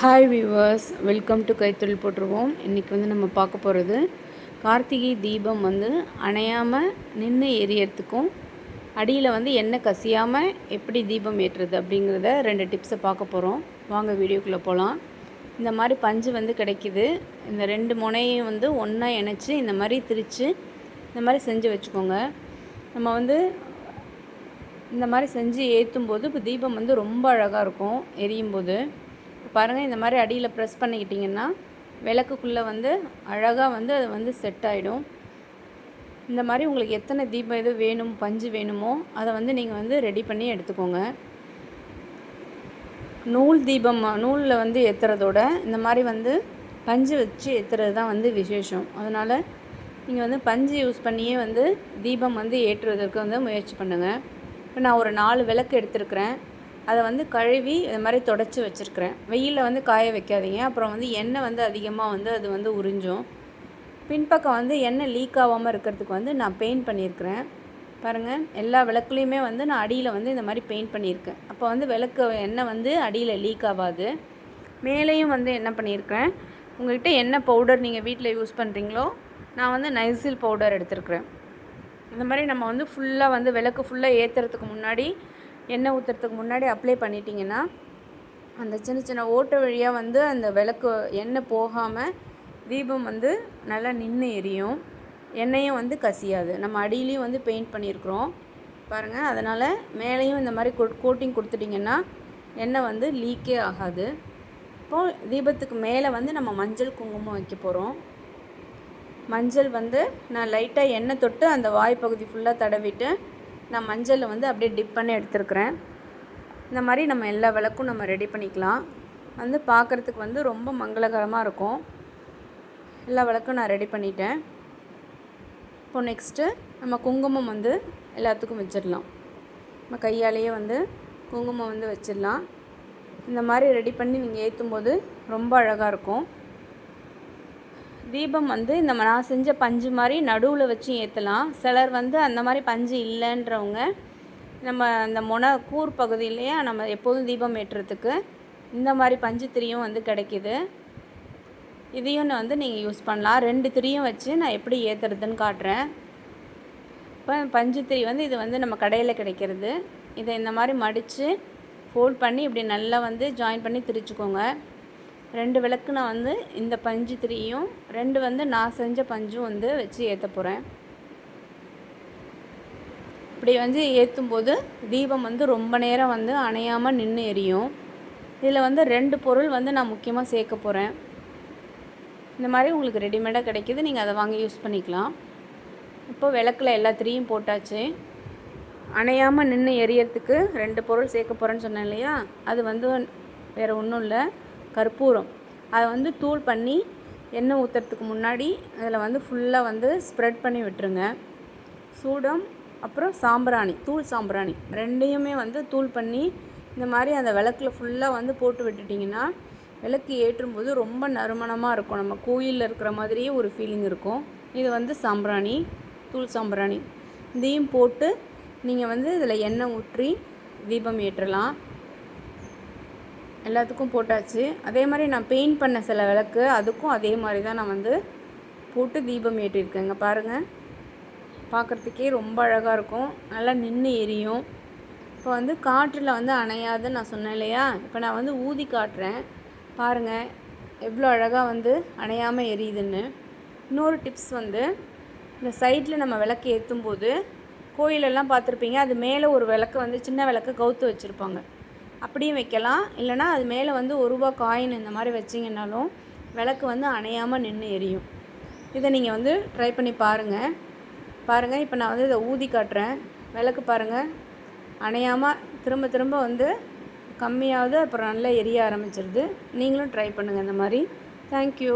Hi viewers welcome to கைத்தொழில் போட்டுருவோம் இன்றைக்கி வந்து நம்ம பார்க்க போகிறது கார்த்திகை தீபம் வந்து அணையாமல் நின்று எரியறதுக்கும் அடியில் வந்து எண்ணெய் கசியாமல் எப்படி தீபம் ஏற்றுறது அப்படிங்கிறத ரெண்டு டிப்ஸை பார்க்க போகிறோம் வாங்க வீடியோக்குள்ளே போகலாம் இந்த மாதிரி பஞ்சு வந்து கிடைக்கிது. இந்த ரெண்டு முனையும் வந்து ஒன்றா இணைச்சி இந்த மாதிரி திரித்து இந்த மாதிரி செஞ்சு வச்சுக்கோங்க. நம்ம வந்து இந்த மாதிரி செஞ்சு ஏற்றும் போது இப்போ தீபம் வந்து ரொம்ப அழகாக இருக்கும் எரியும் போது பாருங்கள் இந்த மாதிரி அடியில் ப்ரெஸ் பண்ணிக்கிட்டிங்கன்னா விளக்குக்குள்ளே வந்து அழகாக வந்து அது வந்து செட் ஆகிடும் இந்த மாதிரி உங்களுக்கு எத்தனை தீபம் எது வேணும் பஞ்சு வேணுமோ அதை வந்து நீங்கள் வந்து ரெடி பண்ணி எடுத்துக்கோங்க. நூல் தீபம் நூலில் வந்து ஏற்றுறதோட இந்த மாதிரி வந்து பஞ்சு வச்சு ஏற்றுறது தான் வந்து விசேஷம். அதனால் நீங்கள் வந்து பஞ்சு யூஸ் பண்ணியே வந்து தீபம் வந்து ஏற்றுவதற்கு வந்து முயற்சி பண்ணுங்கள் இப்போ நான் ஒரு நாலு விளக்கு எடுத்திருக்கிறேன். அதை வந்து கழுவி இது மாதிரி தொடச்சி வச்சுருக்கிறேன். வெயிலில் வந்து காய வைக்காதீங்க. அப்புறம் வந்து எண்ணெய் வந்து அதிகமாக வந்து அது வந்து உறிஞ்சும். பின்பக்கம் வந்து எண்ணெய் லீக் ஆகாமல் இருக்கிறதுக்கு வந்து நான் பெயிண்ட் பண்ணியிருக்கிறேன். பாருங்கள் எல்லா விளக்குலேயுமே வந்து நான் அடியில் வந்து இந்த மாதிரி பெயிண்ட் பண்ணியிருக்கேன். அப்போ வந்து விளக்கு எண்ணெய் வந்து அடியில் லீக் ஆகாது. மேலேயும் வந்து என்ன பண்ணியிருக்கிறேன் உங்கள்கிட்ட என்ன பவுடர் நீங்கள் வீட்டில் யூஸ் பண்ணுறீங்களோ நான் வந்து நைசில் பவுடர் எடுத்துருக்குறேன். இந்த மாதிரி நம்ம வந்து ஃபுல்லாக வந்து விளக்கு ஃபுல்லாக ஏற்றுறதுக்கு முன்னாடி எண்ணெய் ஊற்றுறதுக்கு முன்னாடி அப்ளை பண்ணிட்டீங்கன்னா அந்த சின்ன சின்ன ஓட்டை வழியாக வந்து அந்த விளக்கு எண்ணெய் போகாமல் தீபம் வந்து நல்லா நின்று எரியும். எண்ணெயும் வந்து கசியாது. நம்ம அடியிலையும் வந்து பெயிண்ட் பண்ணியிருக்கிறோம் பாருங்கள் அதனால் மேலேயும் இந்த மாதிரி கோட்டிங் கொடுத்துட்டிங்கன்னா எண்ணெய் வந்து லீக்கே ஆகாது. இப்போது தீபத்துக்கு மேலே வந்து நம்ம மஞ்சள் குங்குமம் வைக்க போகிறோம் மஞ்சள் வந்து நான் லைட்டாக எண்ணெய் தொட்டு அந்த வாய்ப்பகுதி ஃபுல்லாக தடவிட்டு நான் மஞ்சளில் வந்து அப்படியே டிப் பண்ணி எடுத்துருக்குறேன். இந்த மாதிரி நம்ம எல்லா விளக்கும் நம்ம ரெடி பண்ணிக்கலாம். வந்து பார்க்குறதுக்கு வந்து ரொம்ப மங்களகரமாக இருக்கும். எல்லா விளக்கும் நான் ரெடி பண்ணிட்டேன். இப்போ நெக்ஸ்ட்டு நம்ம குங்குமம் வந்து எல்லாத்துக்கும் வச்சிடலாம். நம்ம கையாலேயே வந்து குங்குமம் வந்து வச்சிடலாம். இந்த மாதிரி ரெடி பண்ணி நீங்கள் ஏற்றும் போது ரொம்ப அழகாக இருக்கும். தீபம் வந்து இந்த நான் செஞ்ச பஞ்சு மாதிரி நடுவில் வச்சு ஏற்றலாம் சிலர் வந்து அந்த மாதிரி பஞ்சு இல்லைன்றவங்க நம்ம அந்த முன கூர் பகுதியிலையே நம்ம எப்போதும் தீபம் ஏற்றுறதுக்கு இந்த மாதிரி பஞ்சு திரியும் வந்து கிடைக்கிது. இதையும் வந்து நீங்கள் யூஸ் பண்ணலாம். ரெண்டு திரியும் வச்சு நான் எப்படி ஏற்றுறதுன்னு காட்டுறேன். இப்போ பஞ்சு திரி வந்து இது வந்து நம்ம கடையில் கிடைக்கிறது. இதை இந்த மாதிரி மடித்து ஃபோல்ட் பண்ணி இப்படி நல்லா வந்து ஜாயின் பண்ணி திரிச்சுக்கோங்க. ரெண்டு விளக்கு நான் வந்து இந்த பஞ்சு திரியும் ரெண்டு வந்து நான் செஞ்ச பஞ்சும் வந்து வச்சு ஏற்ற போகிறேன் இப்படி வந்து ஏற்றும் போது தீபம் வந்து ரொம்ப நேரம் வந்து அணையாமல் நின்று எரியும். இதில் வந்து ரெண்டு பொருள் வந்து நான் முக்கியமாக சேர்க்க போகிறேன் இந்த மாதிரி உங்களுக்கு ரெடிமேடாக கிடைக்கிது நீங்கள் அதை வாங்கி யூஸ் பண்ணிக்கலாம். இப்போ விளக்கில் எல்லாத்திரியும் போட்டாச்சு. அணையாமல் நின்று எரியறதுக்கு ரெண்டு பொருள் சேர்க்க போகிறேன்னு சொன்னேன் இல்லையா? அது வந்து வேறு ஒன்றும் இல்லை. கற்பூரம். அதை வந்து தூள் பண்ணி எண்ணெய் ஊற்றுறதுக்கு முன்னாடி அதில் வந்து ஃபுல்லாக வந்து ஸ்ப்ரெட் பண்ணி விட்டுருங்க. சூடம் அப்புறம் சாம்பிராணி தூள் சாம்பிராணி ரெண்டையுமே வந்து தூள் பண்ணி இந்த மாதிரி அந்த விளக்கில் ஃபுல்லாக வந்து போட்டு விட்டுட்டிங்கன்னா விளக்கு ஏற்றும் போது ரொம்ப நறுமணமாக இருக்கும். நம்ம கோயிலில் இருக்கிற மாதிரியே ஒரு ஃபீலிங் இருக்கும். இது வந்து சாம்பிராணி தூள் சாம்பிராணி. இதையும் போட்டு நீங்கள் வந்து இதில் எண்ணெய் ஊற்றி தீபம் ஏற்றலாம். எல்லாத்துக்கும் போட்டாச்சு. அதே மாதிரி நான் பெயிண்ட் பண்ண சில விளக்கு அதுக்கும் அதே மாதிரி தான் நான் வந்து போட்டு தீபம் ஏற்றிருக்கேங்க. பாருங்கள் பார்க்குறதுக்கே ரொம்ப அழகாக இருக்கும். நல்லா நின்று எரியும். இப்போ வந்து காற்றில் வந்து அணையாதுன்னு நான் சொன்னேன் இல்லையா? இப்போ நான் வந்து ஊதி காட்டுறேன். பாருங்கள் எவ்வளோ அழகாக வந்து அணையாமல் எரியுதுன்னு. இன்னொரு டிப்ஸ் வந்து இந்த சைடில் நம்ம விளக்கு ஏற்றும் போது கோயிலெல்லாம் பார்த்துருப்பீங்க. அது மேலே ஒரு விளக்கு வந்து சின்ன விளக்கு கவுத்து வச்சுருப்பாங்க. அப்படியும் வைக்கலாம். இல்லைனா அது மேலே வந்து ஒரு ரூபா காயின் இந்த மாதிரி வச்சிங்கனாலும் விளக்கு வந்து அணையாமல் நின்று எரியும். இதை நீங்கள் வந்து ட்ரை பண்ணி பாருங்கள் பாருங்கள் இப்போ நான் வந்து இதை ஊதி காட்டுறேன். விளக்கு பாருங்கள் அணையாமல் திரும்ப திரும்ப வந்து கம்மியாவது அப்புறம் நல்லா எரிய ஆரம்பிச்சிருது. நீங்களும் ட்ரை பண்ணுங்கள் இந்த மாதிரி. தேங்க்யூ